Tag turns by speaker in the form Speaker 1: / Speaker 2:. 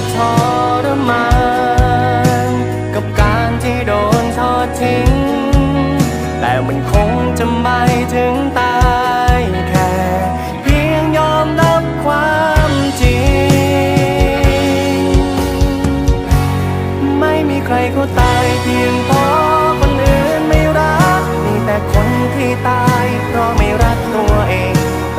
Speaker 1: จะทรมานกับการที่โดนทอดทิ้ง แต่มันคงจะไม่ถึงตายแค่เพียงยอมรับความจริง ไม่มีใครเขาตายเพียงเพราะคนอื่นไม่รัก มีแต่คนที่ตาย